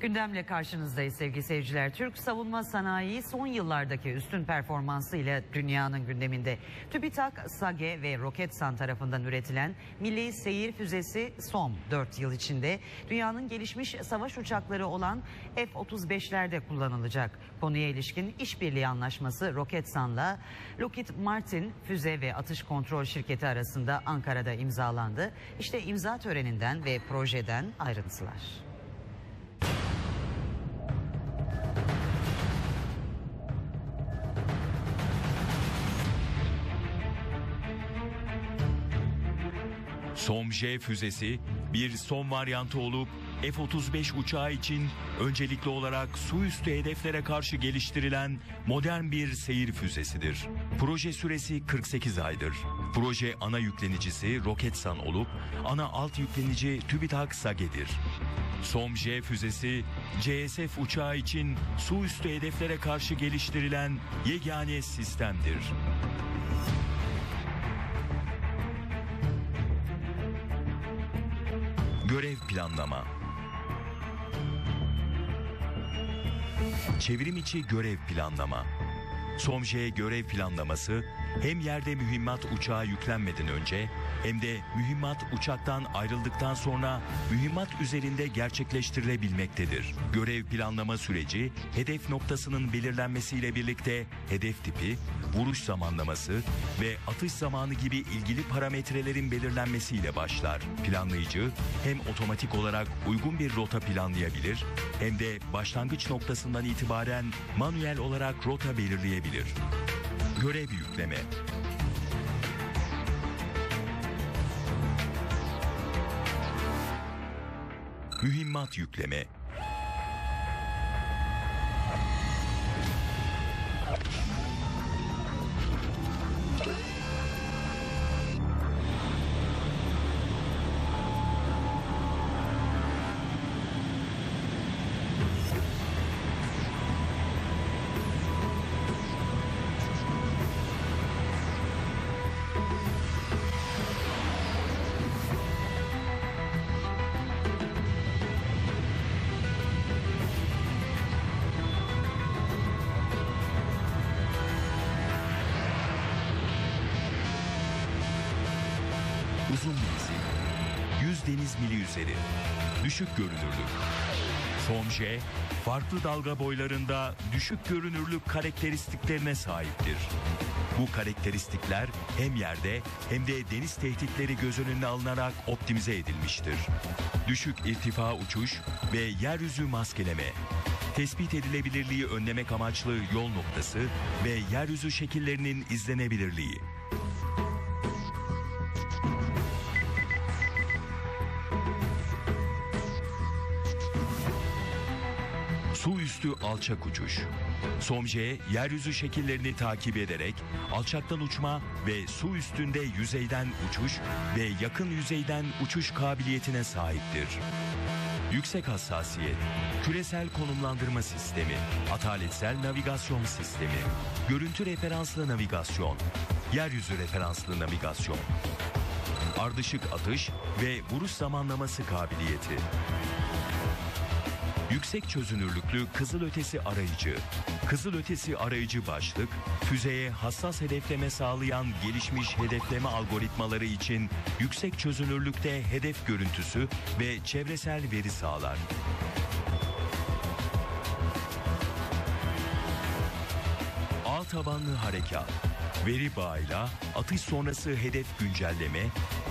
Gündemle karşınızdayız sevgili seyirciler. Türk savunma sanayi son yıllardaki üstün performansıyla dünyanın gündeminde. TÜBİTAK, SAGE ve Roketsan tarafından üretilen Milli Seyir Füzesi SOM 4 yıl içinde dünyanın gelişmiş savaş uçakları olan F-35'lerde kullanılacak. Konuya ilişkin işbirliği anlaşması Roketsan'la Lockheed Martin Füze ve Atış Kontrol Şirketi arasında Ankara'da imzalandı. İşte imza töreninden ve projeden ayrıntılar. SOM-J füzesi bir son varyantı olup F-35 uçağı için öncelikli olarak su üstü hedeflere karşı geliştirilen modern bir seyir füzesidir. Proje süresi 48 aydır. Proje ana yüklenicisi Roketsan olup ana alt yüklenici TÜBİTAK SAGE'dir. SOM-J füzesi CSF uçağı için su üstü hedeflere karşı geliştirilen yegane sistemdir. Görev planlama. Çevrim içi görev planlama. SOMJE görev planlaması hem yerde mühimmat uçağa yüklenmeden önce hem de mühimmat uçaktan ayrıldıktan sonra mühimmat üzerinde gerçekleştirilebilmektedir. Görev planlama süreci hedef noktasının belirlenmesiyle birlikte hedef tipi, vuruş zamanlaması ve atış zamanı gibi ilgili parametrelerin belirlenmesiyle başlar. Planlayıcı hem otomatik olarak uygun bir rota planlayabilir hem de başlangıç noktasından itibaren manuel olarak rota belirleyebilir. Görev yükleme. Mühimmat yükleme deniz mili üzeri. Düşük görünürlük. SOMJ, farklı dalga boylarında düşük görünürlük karakteristiklerine sahiptir. Bu karakteristikler hem yerde hem de deniz tehditleri göz önüne alınarak optimize edilmiştir. Düşük irtifa uçuş ve yeryüzü maskeleme, tespit edilebilirliği önlemek amaçlı yol noktası ve yeryüzü şekillerinin izlenebilirliği. Üstü alçak uçuş. SOMJE yeryüzü şekillerini takip ederek alçaktan uçma ve su üstünde yüzeyden uçuş ve yakın yüzeyden uçuş kabiliyetine sahiptir. Yüksek hassasiyet, küresel konumlandırma sistemi, ataletsel navigasyon sistemi, görüntü referanslı navigasyon, yeryüzü referanslı navigasyon, ardışık atış ve vuruş zamanlaması kabiliyeti. Yüksek çözünürlüklü kızılötesi arayıcı. Kızılötesi arayıcı başlık, füzeye hassas hedefleme sağlayan gelişmiş hedefleme algoritmaları için yüksek çözünürlükte hedef görüntüsü ve çevresel veri sağlar. A tabanlı harekat. Veri bağıyla atış sonrası hedef güncelleme,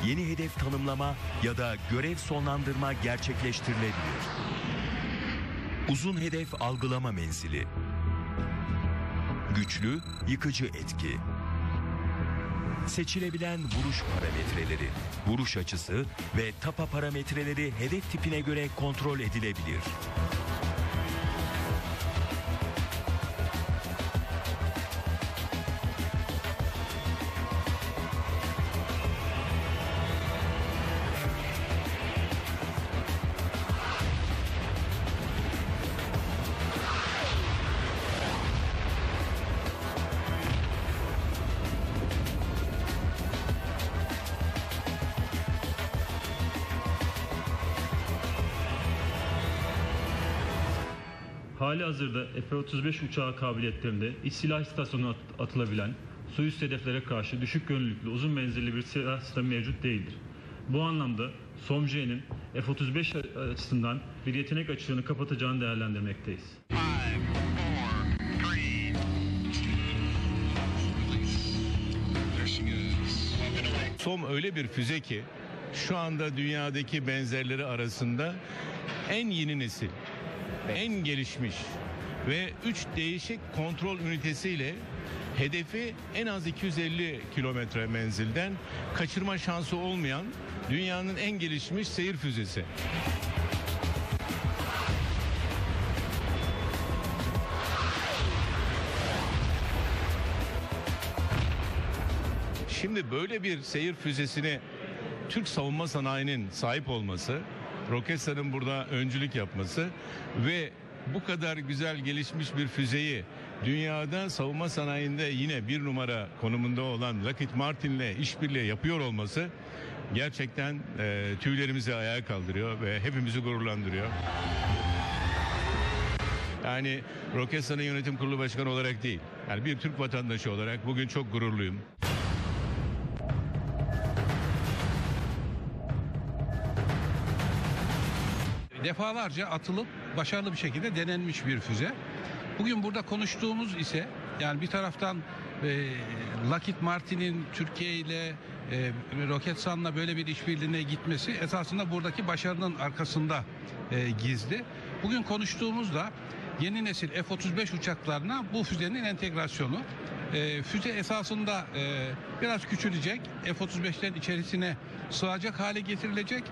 yeni hedef tanımlama ya da görev sonlandırma gerçekleştirilebilir. Uzun hedef algılama menzili. Güçlü, yıkıcı etki. Seçilebilen vuruş parametreleri, vuruş açısı ve tapa parametreleri hedef tipine göre kontrol edilebilir. Hali hazırda F-35 uçağı kabiliyetlerinde iç silah istasyonuna at- atılabilen su üstü hedeflere karşı düşük gönüllülüklü uzun menzilli bir silah sistemi mevcut değildir. Bu anlamda SOMJ'nin F-35 açısından bir yetenek açığını kapatacağını değerlendirmekteyiz. SOM öyle bir füze ki şu anda dünyadaki benzerleri arasında en yeni nesil, en gelişmiş ve 3 değişik kontrol ünitesiyle hedefi en az 250 kilometre menzilden kaçırma şansı olmayan dünyanın en gelişmiş seyir füzesi. Şimdi böyle bir seyir füzesini Türk savunma sanayinin sahip olması, Roketsan'ın burada öncülük yapması ve bu kadar güzel gelişmiş bir füzeyi dünyada savunma sanayinde yine bir numara konumunda olan Lockheed Martin'le işbirliği yapıyor olması gerçekten e, tüylerimizi ayağa kaldırıyor ve hepimizi gururlandırıyor. Yani Roketsan'ın yönetim kurulu başkanı olarak değil, yani bir Türk vatandaşı olarak bugün çok gururluyum. Defalarca atılıp başarılı bir şekilde denenmiş bir füze. Bugün burada konuştuğumuz ise yani bir taraftan e, Lockheed Martin'in Türkiye ile e, Roketsan'la böyle bir işbirliğine gitmesi esasında buradaki başarının arkasında e, gizli. Bugün konuştuğumuzda yeni nesil F-35 uçaklarına bu füzenin entegrasyonu. E, füze esasında e, biraz küçülecek, F-35'lerin içerisine sığacak hale getirilecek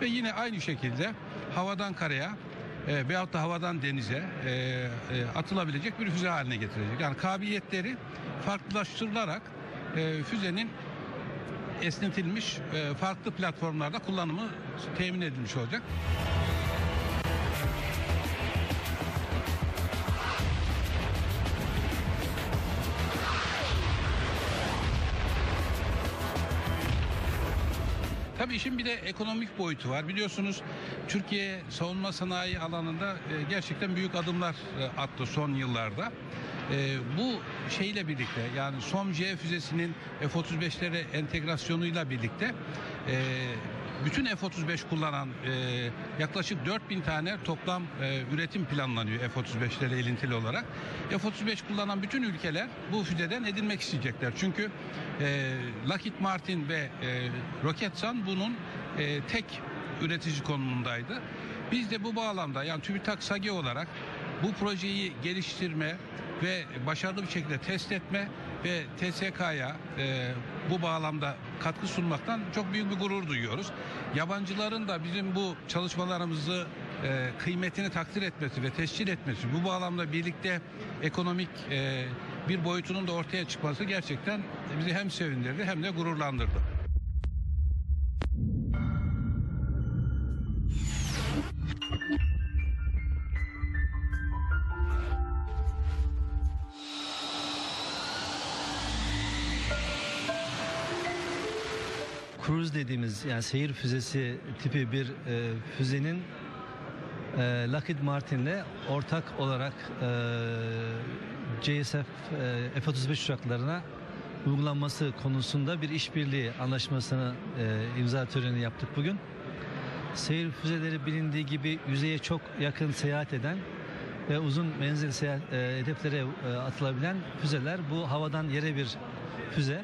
ve yine aynı şekilde havadan karaya e, veyahut da havadan denize e, e, atılabilecek bir füze haline getirecek. Yani kabiliyetleri farklılaştırılarak e, füzenin esnetilmiş e, farklı platformlarda kullanımı temin edilmiş olacak. Tabii işin bir de ekonomik boyutu var. Biliyorsunuz Türkiye savunma sanayi alanında e, gerçekten büyük adımlar e, attı son yıllarda. E, bu şeyle birlikte yani SOM-C füzesinin F-35'lere entegrasyonuyla birlikte bütün F-35 kullanan e, yaklaşık 4000 tane toplam e, üretim planlanıyor F-35'lere ilintili olarak. F-35 kullanan bütün ülkeler bu füzeden edinmek isteyecekler. Çünkü e, Lockheed Martin ve e, Roketsan bunun e, tek üretici konumundaydı. Biz de bu bağlamda yani TÜBİTAK SAGE olarak bu projeyi geliştirme ve başarılı bir şekilde test etme ve TSK'ya e, bu bağlamda katkı sunmaktan çok büyük bir gurur duyuyoruz. Yabancıların da bizim bu çalışmalarımızı e, kıymetini takdir etmesi ve tescil etmesi, bu bağlamda birlikte ekonomik e, bir boyutunun da ortaya çıkması gerçekten bizi hem sevindirdi hem de gururlandırdı. Cruise dediğimiz yani seyir füzesi tipi bir e, füzenin e, Lockheed Martin'le ortak olarak e, JSF e, F-35 uçaklarına uygulanması konusunda bir işbirliği anlaşmasını e, imza töreni yaptık bugün. Seyir füzeleri bilindiği gibi yüzeye çok yakın seyahat eden ve uzun menzil seyahat, e, hedeflere e, atılabilen füzeler. Bu havadan yere bir füze.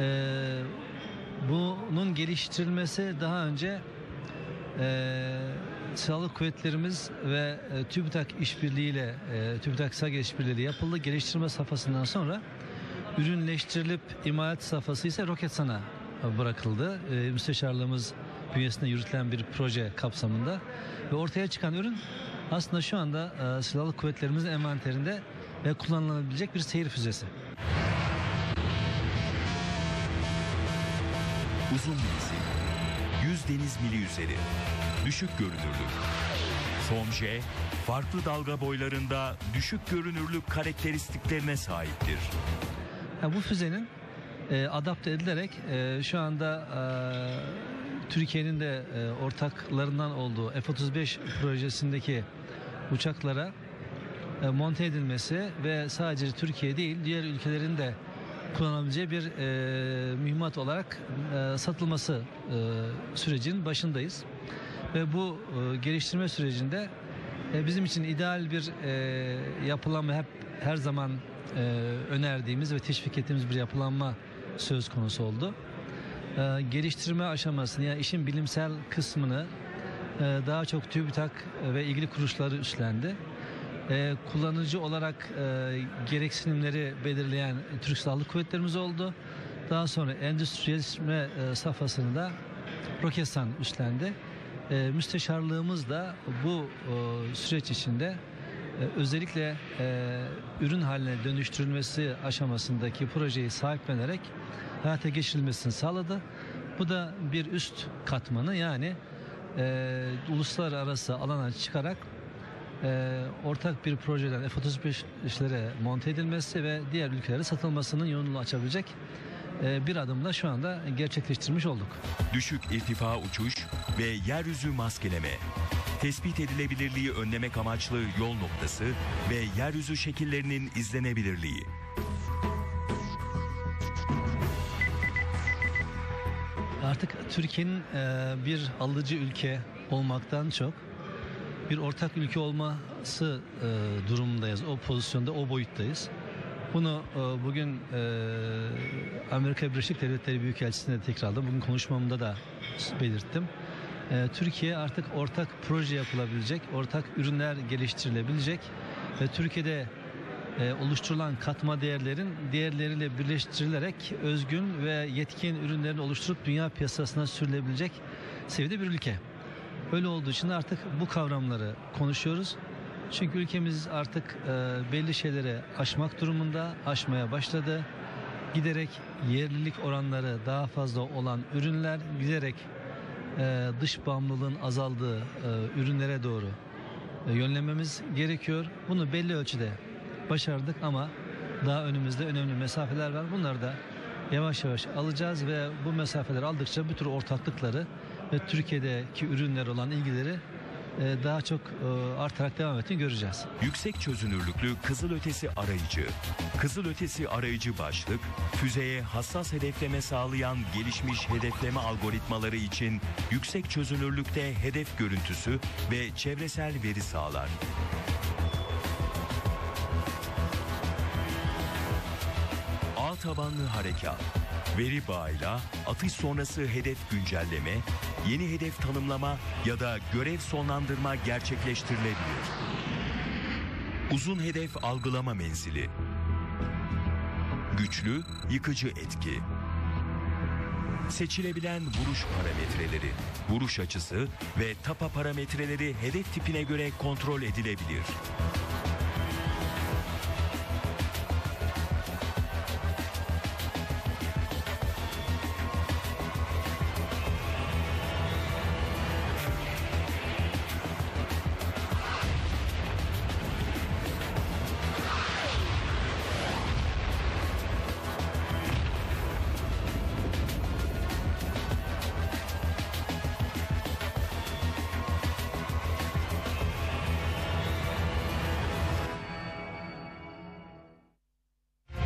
E, bunun geliştirilmesi daha önce e, silahlı kuvvetlerimiz ve e, TÜBİTAK işbirliğiyle e, TÜBİTAK SAGE işbirliği yapıldı. Geliştirme safhasından sonra ürünleştirilip imalat safhası ise Roketsan'a bırakıldı. E, müsteşarlığımız bünyesinde yürütülen bir proje kapsamında ve ortaya çıkan ürün aslında şu anda e, silahlı kuvvetlerimizin envanterinde ve kullanılabilecek bir seyir füzesi. Uzun menzil, 100 deniz mili üzeri, düşük görünürlük. SOMJ, farklı dalga boylarında düşük görünürlük karakteristiklerine sahiptir. Ya bu füzenin e, adapte edilerek e, şu anda e, Türkiye'nin de e, ortaklarından olduğu F-35 projesindeki uçaklara e, monte edilmesi ve sadece Türkiye değil diğer ülkelerin de kullanabileceği bir e, mühimmat olarak e, satılması e, sürecinin başındayız. Ve bu e, geliştirme sürecinde e, bizim için ideal bir e, yapılanma hep her zaman e, önerdiğimiz ve teşvik ettiğimiz bir yapılanma söz konusu oldu. E, geliştirme aşamasını yani işin bilimsel kısmını e, daha çok TÜBİTAK ve ilgili kuruluşları üstlendi. E, kullanıcı olarak e, gereksinimleri belirleyen Türk Silahlı Kuvvetlerimiz oldu. Daha sonra endüstriyelleşme e, safhasını da Roketsan üstlendi. E, müsteşarlığımız da bu e, süreç içinde e, özellikle e, ürün haline dönüştürülmesi aşamasındaki projeyi sahiplenerek hayata geçirilmesini sağladı. Bu da bir üst katmanı yani e, uluslararası alana çıkarak e, ortak bir projeden F-35'lere monte edilmesi ve diğer ülkelere satılmasının yolunu açabilecek e, bir adımla şu anda gerçekleştirmiş olduk. Düşük irtifa uçuş ve yeryüzü maskeleme. Tespit edilebilirliği önlemek amaçlı yol noktası ve yeryüzü şekillerinin izlenebilirliği. Artık Türkiye'nin e, bir alıcı ülke olmaktan çok bir ortak ülke olması e, durumundayız. O pozisyonda, o boyuttayız. Bunu e, bugün e, Amerika Birleşik Devletleri Büyükelçisi'nde tekrarladım. Bugün konuşmamda da belirttim. E, Türkiye artık ortak proje yapılabilecek, ortak ürünler geliştirilebilecek ve Türkiye'de e, oluşturulan katma değerlerin diğerleriyle birleştirilerek özgün ve yetkin ürünlerini oluşturup dünya piyasasına sürülebilecek seviyede bir ülke. Öyle olduğu için artık bu kavramları konuşuyoruz. Çünkü ülkemiz artık e, belli şeyleri aşmak durumunda, aşmaya başladı. Giderek yerlilik oranları daha fazla olan ürünler giderek e, dış bağımlılığın azaldığı e, ürünlere doğru e, yönlememiz gerekiyor. Bunu belli ölçüde başardık ama daha önümüzde önemli mesafeler var. Bunları da yavaş yavaş alacağız ve bu mesafeleri aldıkça bu tür ortaklıkları Türkiye'deki ürünler olan ilgileri e, daha çok e, artarak devam ettiğini göreceğiz. Yüksek çözünürlüklü kızılötesi arayıcı. Kızılötesi arayıcı başlık, füzeye hassas hedefleme sağlayan gelişmiş hedefleme algoritmaları için yüksek çözünürlükte hedef görüntüsü ve çevresel veri sağlar. A tabanlı harekat. Veri bağıyla atış sonrası hedef güncelleme, yeni hedef tanımlama ya da görev sonlandırma gerçekleştirilebilir. Uzun hedef algılama menzili. Güçlü, yıkıcı etki. Seçilebilen vuruş parametreleri, vuruş açısı ve tapa parametreleri hedef tipine göre kontrol edilebilir.